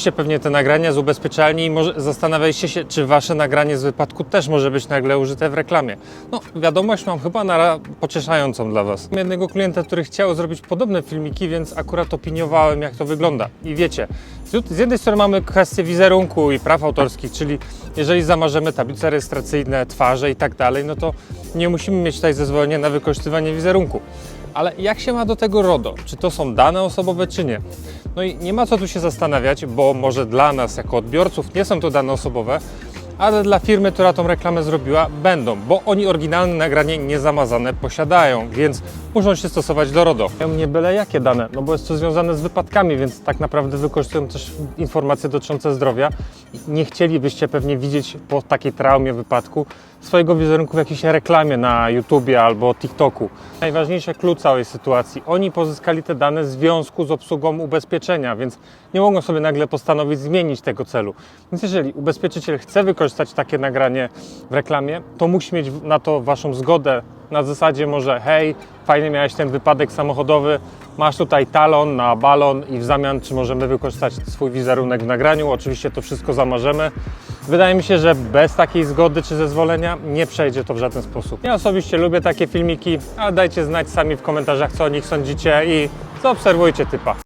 Widzieliście pewnie te nagrania z ubezpieczalni i może zastanawialiście się, czy wasze nagranie z wypadku też może być nagle użyte w reklamie. No, wiadomość mam chyba na pocieszającą dla was. Mam jednego klienta, który chciał zrobić podobne filmiki, więc akurat opiniowałem, jak to wygląda. I wiecie, z jednej strony mamy kwestię wizerunku i praw autorskich, czyli jeżeli zamarzemy tablice rejestracyjne, twarze i tak dalej, no to nie musimy mieć tutaj zezwolenia na wykorzystywanie wizerunku. Ale jak się ma do tego RODO? Czy to są dane osobowe, czy nie? No i nie ma co tu się zastanawiać, bo może dla nas jako odbiorców nie są to dane osobowe, ale dla firmy, która tą reklamę zrobiła, będą, bo oni oryginalne nagranie niezamazane posiadają, więc muszą się stosować do RODO. Mają nie byle jakie dane, no bo jest to związane z wypadkami, więc tak naprawdę wykorzystują też informacje dotyczące zdrowia. Nie chcielibyście pewnie widzieć po takiej traumie wypadku swojego wizerunku w jakiejś reklamie na YouTubie albo TikToku. Najważniejsze klucz całej sytuacji. Oni pozyskali te dane w związku z obsługą ubezpieczenia, więc nie mogą sobie nagle postanowić zmienić tego celu. Więc jeżeli ubezpieczyciel chce wykorzystać takie nagranie w reklamie, to musi mieć na to Waszą zgodę. Na zasadzie może, hej, fajnie miałeś ten wypadek samochodowy, masz tutaj talon na balon i w zamian czy możemy wykorzystać swój wizerunek w nagraniu. Oczywiście to wszystko zamarzemy. Wydaje mi się, że bez takiej zgody czy zezwolenia nie przejdzie to w żaden sposób. Ja osobiście lubię takie filmiki, ale dajcie znać sami w komentarzach, co o nich sądzicie i zaobserwujcie typa.